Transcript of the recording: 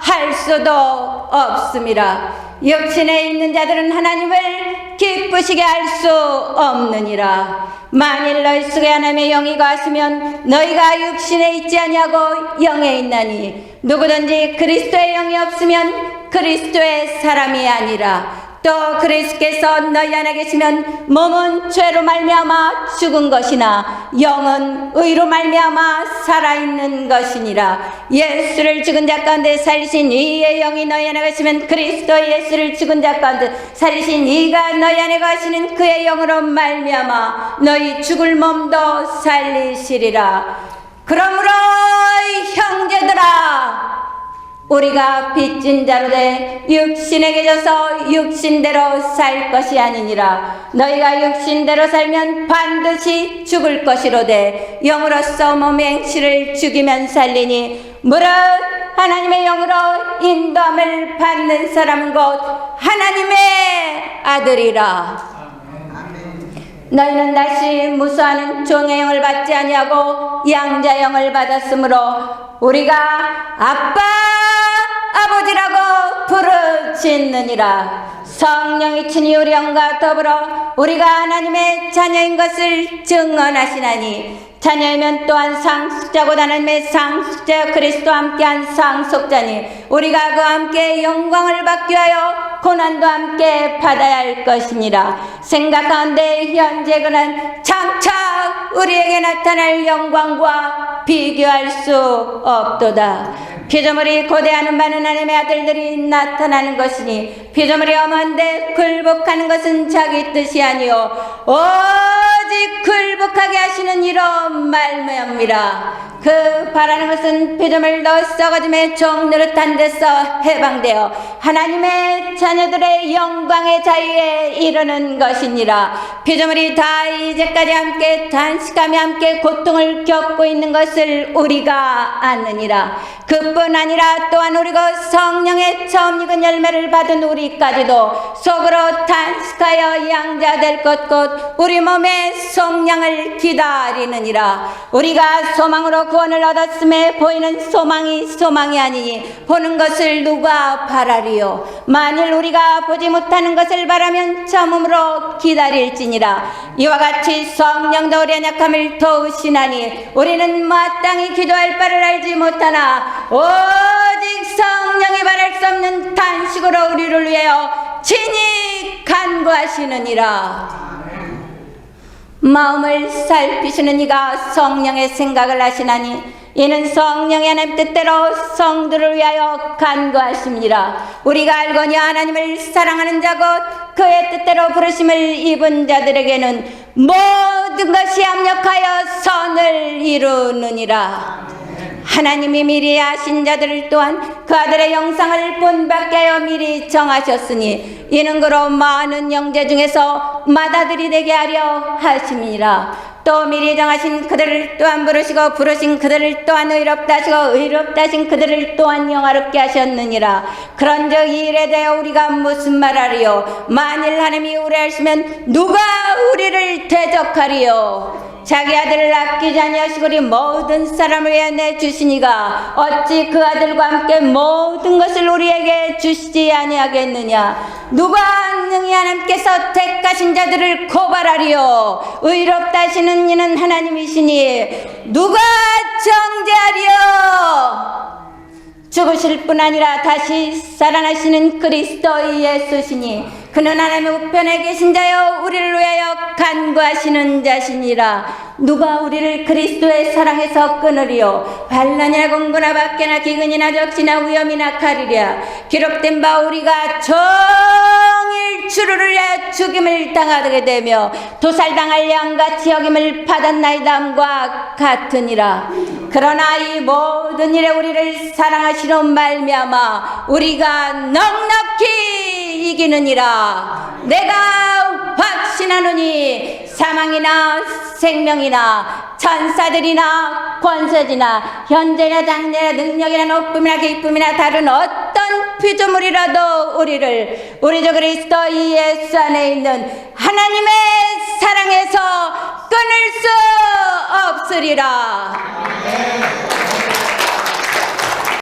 할 수도 없습니다. 육신에 있는 자들은 하나님을 기쁘시게 할 수 없느니라. 만일 너희 속에 하나님의 영이 가시면 너희가 육신에 있지 아니하고 영에 있나니 누구든지 그리스도의 영이 없으면 그리스도의 사람이 아니라 또 그리스께서 너희 안에 계시면 몸은 죄로 말미암아 죽은 것이나 영은 의로 말미암아 살아있는 것이니라. 예수를 죽은 자 가운데 살리신 이의 영이 너희 안에 계시면 그리스도 예수를 죽은 자 가운데 살리신 이가 너희 안에 가시는 그의 영으로 말미암아 너희 죽을 몸도 살리시리라. 그러므로 우리가 빚진 자로 돼 육신에게 져서 육신대로 살 것이 아니니라. 너희가 육신대로 살면 반드시 죽을 것이로되 영으로서 몸의 행실을 죽이면 살리니 무릇 하나님의 영으로 인도함을 받는 사람은 곧 하나님의 아들이라 너희는 다시 무수하는 종의 영을 받지 아니하고 양자 영을 받았으므로 우리가 아빠 아버지라고 부르짖느니라. 성령이 친히 우리 영과 더불어 우리가 하나님의 자녀인 것을 증언하시나니 자녀이면 또한 상속자고 하나님의 상속자 그리스도와 함께한 상속자니 우리가 그와 함께 영광을 받기 위하여 고난도 함께 받아야 할 것이니라 생각하는데 현재 그는 장차 우리에게 나타날 영광과 비교할 수 없도다. 피조물이 고대하는 많은 하나님의 아들들이 나타나는 것이니 피조물이 엄한데 굴복하는 것은 자기 뜻이 아니요 오직 굴복하게 하시는 이런 말매입니다. 그 바라는 것은 피조물도 썩어짐의 종 노릇한 데서 해방되어 하나님의 자녀들의 영광의 자유에 이르는 것이니라. 피조물이 다 이제까지 함께 단식하며 함께 고통을 겪고 있는 것을 우리가 아느니라. 그뿐 아니라 또한 우리가 성령의 처음 익은 열매를 받은 우리까지도 속으로 단식하여 양자될 것 곧 우리 몸의 속량을 기다리느니라. 우리가 소망으로 구원을 얻었음에 보이는 소망이 소망이 아니니 보는 것을 누가 바라리 요. 만일 우리가 보지 못하는 것을 바라면 참음으로 기다릴지니라. 이와 같이 성령도 우리의 약함을 도우시나니 우리는 마땅히 기도할 바를 알지 못하나 오직 성령이 바랄 수 없는 단식으로 우리를 위하여 친히 간구하시느니라. 마음을 살피시는 이가 성령의 생각을 하시나니 이는 성령의 하나님 뜻대로 성들을 위하여 간구하십니다. 우리가 알거니 하나님을 사랑하는 자곧 그의 뜻대로 부르심을 입은 자들에게는 모든 것이 합력하여 선을 이루느니라. 하나님이 미리 아신 자들을 또한 그 아들의 영상을 본받게 하여 미리 정하셨으니 이는 그로 많은 영제 중에서 맏아들이 되게 하려 하심이라 또 미리 정하신 그들을 또한 부르시고 부르신 그들을 또한 의롭다 하시고 의롭다 하신 그들을 또한 영화롭게 하셨느니라. 그런즉 이 일에 대하여 우리가 무슨 말하리요? 만일 하나님이 우려하시면 누가 우리를 대적하리요 자기 아들을 아끼지 아니하시고 우리 모든 사람을 위해 내주시니가 어찌 그 아들과 함께 모든 것을 우리에게 주시지 아니하겠느냐? 누가 능히 하나님께서 택하신 자들을 고발하리요? 의롭다 하시는 이는 하나님이시니 누가 정죄하리요 죽으실 뿐 아니라 다시 살아나시는 그리스도 예수시니 그는 하나님의 우편에 계신 자여 우리를 위하여 간구하시는 자시니라. 누가 우리를 그리스도의 사랑에서 끊으리요? 환난이나 공고나 밖에나 기근이나 적시나 위험이나 칼이랴. 기록된 바 우리가 정일 주를 위하여 죽임을 당하게 되며 도살당할 양같이 여김을 받았나이다함과 같으니라 그러나 이 모든 일에 우리를 사랑하시는 말미암아 우리가 넉넉히 이기느니라. 내가 확신하노니 사망이나 생명이나 천사들이나 권세지나 현재나 장래나 능력이나 높음이나 기쁨이나 다른 어떤 피조물이라도 우리를 우리 주 그리스도 예수 안에 있는 하나님의 사랑에서 끊을 수 없으리라